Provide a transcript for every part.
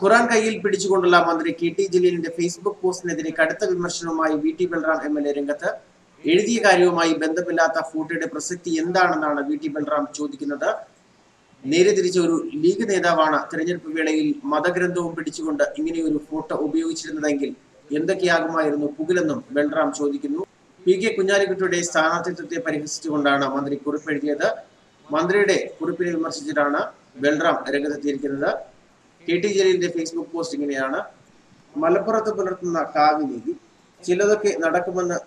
ഖുറാൻ കയ്യിൽ പിടിച്ചുകൊണ്ടുള്ള മന്ത്രി കെ ടി ജലീലിന്റെ ഫേസ്ബുക്ക് പോസ്റ്റിനെതിരെ കടുത്ത വിമർശനവുമായി V T Balram M L A രംഗത്ത്. എഴുതിയ കാര്യവുമായി ബന്ധമില്ലാത്ത ഫോട്ടോയുടെ പ്രസക്തി എന്താണെന്നാണ് വി ടി ബൽറാം ചോദിക്കുന്നത്. നേരെ തിരിച്ച ഒരു ലീഗ് നേതാവാണ് തെരഞ്ഞെടുപ്പ് വേളയിൽ മതഗ്രന്ഥവും പിടിച്ചുകൊണ്ട് ഇങ്ങനെയൊരു ഫോട്ടോ ഉപയോഗിച്ചിരുന്നതെങ്കിൽ എന്തൊക്കെയാകുമായിരുന്നു പുകിലെന്നും ബൽറാം ചോദിക്കുന്നു. പി കെ കുഞ്ഞാലിക്കുട്ടിയുടെ സ്ഥാനാർത്ഥിത്വത്തെ പരിഹസിച്ചുകൊണ്ടാണ് മന്ത്രി കുറിപ്പ് കുറിപ്പെഴുതിയത്. മന്ത്രിയുടെ കുറിപ്പിനെ വിമർശിച്ചിട്ടാണ് ബൽറാം രംഗത്തെത്തിയിരിക്കുന്നത്. കെ ടി ജലീലിന്റെ ഫേസ്ബുക്ക് പോസ്റ്റ് ഇങ്ങനെയാണ്. മലപ്പുറത്ത് പുലർത്തുന്ന കാവ്യനീതി ചിലതൊക്കെ നടക്കുമെന്ന്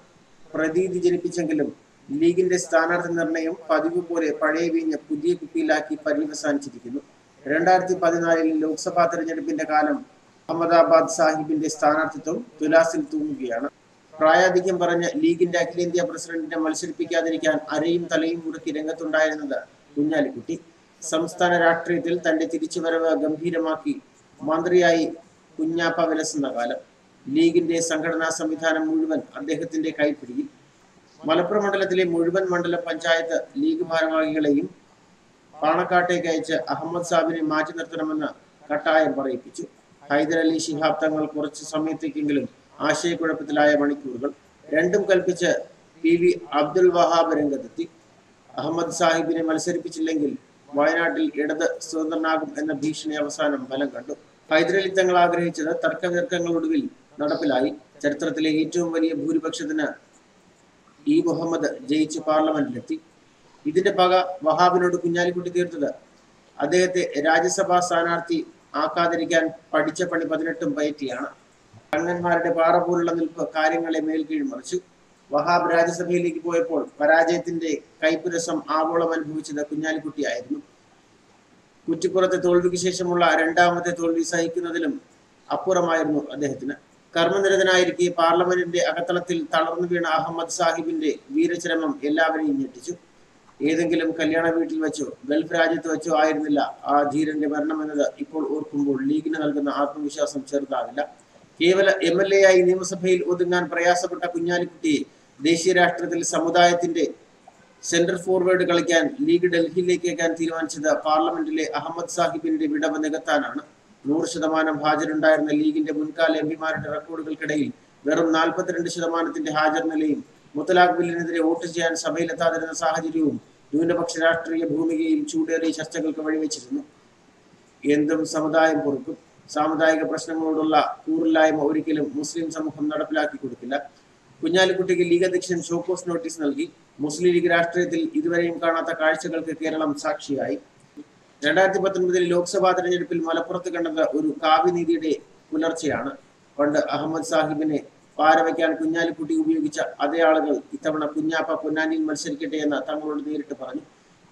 പ്രതീതി ജനിപ്പിച്ചെങ്കിലും ലീഗിന്റെ സ്ഥാനാർത്ഥി നിർണയം പതിവ് പോലെ പഴയ വീഞ്ഞ പുതിയ കുപ്പിയിലാക്കി പര്യവസാനിച്ചിരിക്കുന്നു. രണ്ടായിരത്തി പതിനാലിൽ ലോക്സഭാ തെരഞ്ഞെടുപ്പിന്റെ കാലം അഹമ്മദാബാദ് സാഹിബിന്റെ സ്ഥാനാർത്ഥിത്വം തുലാസിൽ തൂങ്ങുകയാണ്. പ്രായാധിക്യം പറഞ്ഞ ലീഗിന്റെ അഖിലേന്ത്യാ പ്രസിഡന്റിനെ മത്സരിപ്പിക്കാതിരിക്കാൻ അരയും തലയും മുറുക്കി രംഗത്തുണ്ടായിരുന്നത് കുഞ്ഞാലിക്കുട്ടി. സംസ്ഥാന രാഷ്ട്രീയത്തിൽ തന്റെ തിരിച്ചുവരവ് ഗംഭീരമാക്കി. മന്ത്രിയായി കുഞ്ഞാപ്പ വിലസുന്ന കാലം. ലീഗിന്റെ സംഘടനാ സംവിധാനം മുഴുവൻ അദ്ദേഹത്തിന്റെ കൈപ്പിടിയിൽ. മലപ്പുറം മണ്ഡലത്തിലെ മുഴുവൻ മണ്ഡല പഞ്ചായത്ത് ലീഗ് ഭാരവാഹികളെയും പാണക്കാട്ടേക്ക് അയച്ച് അഹമ്മദ് സാബിനെ മാറ്റി നിർത്തണമെന്ന് കട്ടായം പറയിപ്പിച്ചു. ഹൈദരലി ശിഹാബ് തങ്ങൾ കുറച്ച് സമയത്തേക്കെങ്കിലും ആശയക്കുഴപ്പത്തിലായ മണിക്കൂറുകൾ രണ്ടും കൽപ്പിച്ച് പി വി അബ്ദുൽ വഹാബ് രംഗത്തെത്തി. അഹമ്മദ് സാഹിബിനെ മത്സരിപ്പിച്ചില്ലെങ്കിൽ വയനാട്ടിൽ ഇടത് സ്വതന്ത്രനാകും എന്ന ഭീഷണി അവസാനം ഫലം കണ്ടു. ഹൈദരലി തങ്ങൾ ആഗ്രഹിച്ചത് തർക്കതർക്കങ്ങളൊടുവിൽ നടപ്പിലായി. ചരിത്രത്തിലെ ഏറ്റവും വലിയ ഭൂരിപക്ഷത്തിന് ഇ മുഹമ്മദ് ജയിച്ച് പാർലമെന്റിലെത്തി. ഇതിന്റെ പക വഹാബിനോട് കുഞ്ഞാലിക്കുട്ടി തീർത്തത്. അദ്ദേഹത്തെ രാജ്യസഭാ സ്ഥാനാർത്ഥി ആക്കാതിരിക്കാൻ പഠിച്ച പണി പതിനെട്ടും പയറ്റിയാണ്. കണ്ണന്മാരുടെ പാറ പോലുള്ള നിൽപ്പ് കാര്യങ്ങളെ മേൽക്കീഴ് മറിച്ചു. വഹാബ് രാജ്യസഭയിലേക്ക് പോയപ്പോൾ പരാജയത്തിന്റെ കൈപ്പുരസം ആവോളം അനുഭവിച്ചത് കുഞ്ഞാലിക്കുട്ടിയായിരുന്നു. കുറ്റിപ്പുറത്തെ തോൽവിക്ക് ശേഷമുള്ള രണ്ടാമത്തെ തോൽവി സഹിക്കുന്നതിലും അപ്പുറമായിരുന്നു അദ്ദേഹത്തിന്. കർമ്മനിരതനായിരിക്കെ പാർലമെന്റിന്റെ അകത്തളത്തിൽ തളർന്നു വീണ അഹമ്മദ് സാഹിബിന്റെ വീരചരമം എല്ലാവരെയും ഞെട്ടിച്ചു. ഏതെങ്കിലും കല്യാണ വീട്ടിൽ വെച്ചോ ഗൾഫ് രാജ്യത്ത് വെച്ചോ ആയിരുന്നില്ല ആ ധീരന്റെ മരണം എന്നത് ഇപ്പോൾ ഓർക്കുമ്പോൾ ലീഗിന് നൽകുന്ന ആത്മവിശ്വാസം ചെറുതാവില്ല. കേവല എം എൽ എ ആയി നിയമസഭയിൽ ഒതുങ്ങാൻ പ്രയാസപ്പെട്ട കുഞ്ഞാലിക്കുട്ടിയെ ദേശീയ രാഷ്ട്രത്തിൽ സമുദായത്തിന്റെ സെന്റർ ഫോർവേഡ് കളിക്കാൻ ലീഗ് ഡൽഹിയിലേക്ക് അയക്കാൻ തീരുമാനിച്ചത് പാർലമെന്റിലെ അഹമ്മദ് സാഹിബിന്റെ വിടവ് നികത്താനാണ്. നൂറ് ശതമാനം ഹാജരുണ്ടായിരുന്ന ലീഗിന്റെ മുൻകാല എം പിമാരുടെ റെക്കോർഡുകൾക്കിടയിൽ വെറും നാൽപ്പത്തിരണ്ട് ശതമാനത്തിന്റെ ഹാജർ നിലയും മുത്തലാഖ് ബില്ലിനെതിരെ വോട്ട് ചെയ്യാൻ സഭയിലെത്താതിരുന്ന സാഹചര്യവും ന്യൂനപക്ഷ രാഷ്ട്രീയ ഭൂമികയിൽ ചൂടേറിയ ചർച്ചകൾക്ക് വഴിവെച്ചിരുന്നു. എന്തും സമുദായം പൊറുക്കും. സാമുദായിക പ്രശ്നങ്ങളോടുള്ള കൂറില്ലായ്മ ഒരിക്കലും മുസ്ലിം സമൂഹം നടപ്പിലാക്കി കൊടുക്കില്ല. കുഞ്ഞാലിക്കുട്ടിക്ക് ലീഗ് അധ്യക്ഷൻ ഷോക്കോസ് നോട്ടീസ് നൽകി. മുസ്ലിം ലീഗ് രാഷ്ട്രീയത്തിൽ ഇതുവരെയും കാണാത്ത കാഴ്ചകൾക്ക് കേരളം സാക്ഷിയായി. രണ്ടായിരത്തി പത്തൊൻപതിൽ ലോക്സഭാ തെരഞ്ഞെടുപ്പിൽ മലപ്പുറത്ത് കണ്ടത് ഒരു കാവ്യനീതിയുടെ പുലർച്ചെയാണ്. പണ്ട് അഹമ്മദ് സാഹിബിനെ പാരവയ്ക്കാൻ കുഞ്ഞാലിക്കുട്ടി ഉപയോഗിച്ച അതേ ആളുകൾ ഇത്തവണ കുഞ്ഞാപ്പ പൊന്നാനിയിൽ മത്സരിക്കട്ടെ എന്ന് തങ്ങളോട് നേരിട്ട് പറഞ്ഞു.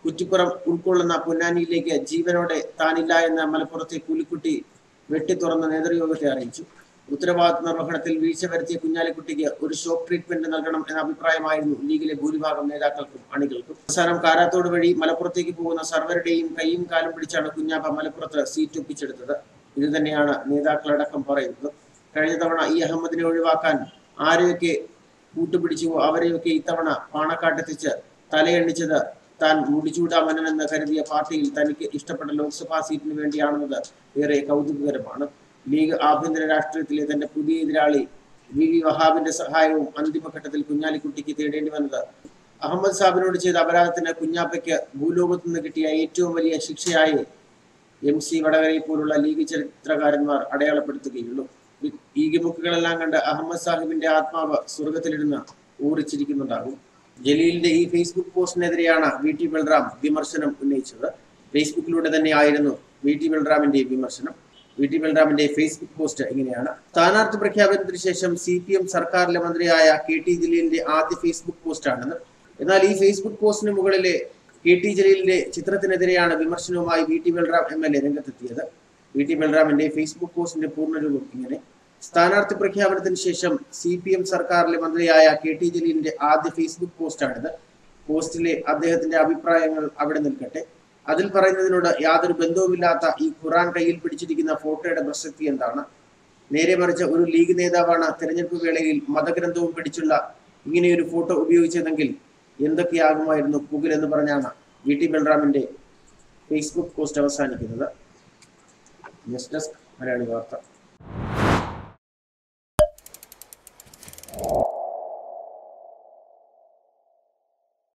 കുറ്റിപ്പുറം ഉൾക്കൊള്ളുന്ന പൊന്നാനിയിലേക്ക് ജീവനോടെ താനില്ല എന്ന മലപ്പുറത്തെ പുലിക്കുട്ടി വെട്ടിത്തുറന്ന നേതൃയോഗത്തെ അറിയിച്ചു. ഉത്തരവാദിത്വ നിർവഹണത്തിൽ വീഴ്ച വരുത്തിയ കുഞ്ഞാലിക്കുട്ടിക്ക് ഒരു ഷോക്ക് ട്രീറ്റ്മെന്റ് നൽകണം എന്ന അഭിപ്രായമായിരുന്നു ലീഗിലെ ഭൂരിഭാഗം നേതാക്കൾക്കും അണികൾക്കും. അവസാനം കാരാത്തോട് വഴി മലപ്പുറത്തേക്ക് പോകുന്ന സർവരുടെയും കൈയും കാലും പിടിച്ചാണ് കുഞ്ഞാപ്പ മലപ്പുറത്ത് സീറ്റ് ഒപ്പിച്ചെടുത്തത്. ഇത് തന്നെയാണ് നേതാക്കളടക്കം പറയുന്നത്. കഴിഞ്ഞ തവണ ഈ അഹമ്മദിനെ ഒഴിവാക്കാൻ ആരെയൊക്കെ കൂട്ടുപിടിച്ചുവോ അവരെയൊക്കെ ഇത്തവണ പാണക്കാട്ടെത്തിച്ച് തലയെണ്ണിച്ചത് താൻ മുടിച്ചൂടാമനെന്ന് കരുതിയ പാർട്ടിയിൽ തനിക്ക് ഇഷ്ടപ്പെട്ട ലോക്സഭാ സീറ്റിന് വേണ്ടിയാണെന്നത് ഏറെ കൗതുകകരമാണ്. ലീഗ് ആഭ്യന്തര രാഷ്ട്രീയത്തിലെ തന്റെ പുതിയ എതിരാളി വി വി വഹാബിന്റെ സഹായവും അന്തിമഘട്ടത്തിൽ കുഞ്ഞാലിക്കുട്ടിക്ക് തേടേണ്ടി വന്നത്. അഹമ്മദ് സാബിനോട് ചെയ്ത അപരാധത്തിന് കുഞ്ഞാപ്പയ്ക്ക് ഭൂലോകത്തു നിന്ന് കിട്ടിയ ഏറ്റവും വലിയ ശിക്ഷയായി എം സി വടകരയെ പോലുള്ള ലീഗ് ചരിത്രകാരന്മാർ അടയാളപ്പെടുത്തുകയുള്ളൂ. ഈ ഗിമുക്കുകളെല്ലാം കണ്ട് അഹമ്മദ് സാഹിബിന്റെ ആത്മാവ് സ്വർഗത്തിലിരുന്ന് ഊറിച്ചിരിക്കുന്നുണ്ടാകും. ജലീലിന്റെ ഈ ഫേസ്ബുക്ക് പോസ്റ്റിനെതിരെയാണ് വി ടി ബൽറാം വിമർശനം ഉന്നയിച്ചത്. ഫേസ്ബുക്കിലൂടെ തന്നെയായിരുന്നു വി ടി ബൽറാമിന്റെ വിമർശനം. വി ടി ബൽറാമിന്റെ ഫേസ്ബുക്ക് പോസ്റ്റ് ഇങ്ങനെയാണ്. സ്ഥാനാർത്ഥി പ്രഖ്യാപനത്തിന് ശേഷം സി പി എം സർക്കാരിലെ മന്ത്രിയായ കെ ടി ജലീലിന്റെ ആദ്യ ഫേസ്ബുക്ക് പോസ്റ്റാണിത് എന്നാൽ ഈ ഫേസ്ബുക്ക് പോസ്റ്റിന് മുകളിലെ കെ ടി ജലീലിന്റെ ചിത്രത്തിനെതിരെയാണ് വിമർശനവുമായി V T Balram M L A രംഗത്തെത്തിയത്. വി ടി ബൽറാമിന്റെ ഫേസ്ബുക്ക് പോസ്റ്റിന്റെ പൂർണരൂപം ഇങ്ങനെ. സ്ഥാനാർത്ഥി പ്രഖ്യാപനത്തിന് ശേഷം സി പി എം സർക്കാരിലെ മന്ത്രിയായ കെ ടി ജലീലിന്റെ ആദ്യ ഫേസ്ബുക്ക് പോസ്റ്റാണിത്. പോസ്റ്റിലെ അദ്ദേഹത്തിന്റെ അഭിപ്രായങ്ങൾ അവിടെ നിൽക്കട്ടെ. അതിൽ പറയുന്നതിനോട് യാതൊരു ബന്ധവുമില്ലാത്ത ഈ ഖുറാൻ കയ്യിൽ പിടിച്ചിരിക്കുന്ന ഫോട്ടോയുടെ പ്രസക്തി എന്താണ്? നേരെ മറിച്ച് ഒരു ലീഗ് നേതാവാണ് തെരഞ്ഞെടുപ്പ് വേളയിൽ മതഗ്രന്ഥവും പിടിച്ചുള്ള ഇങ്ങനെയൊരു ഫോട്ടോ ഉപയോഗിച്ചതെങ്കിൽ എന്തൊക്കെയാകുമായിരുന്നു കുഗിൽ എന്ന് പറഞ്ഞാണ് വി ടി ബൽറാമിന്റെ ഫേസ്ബുക്ക് പോസ്റ്റ് അവസാനിക്കുന്നത്. ന്യൂസ് ഡെസ്ക് മലയാളി വാർത്ത.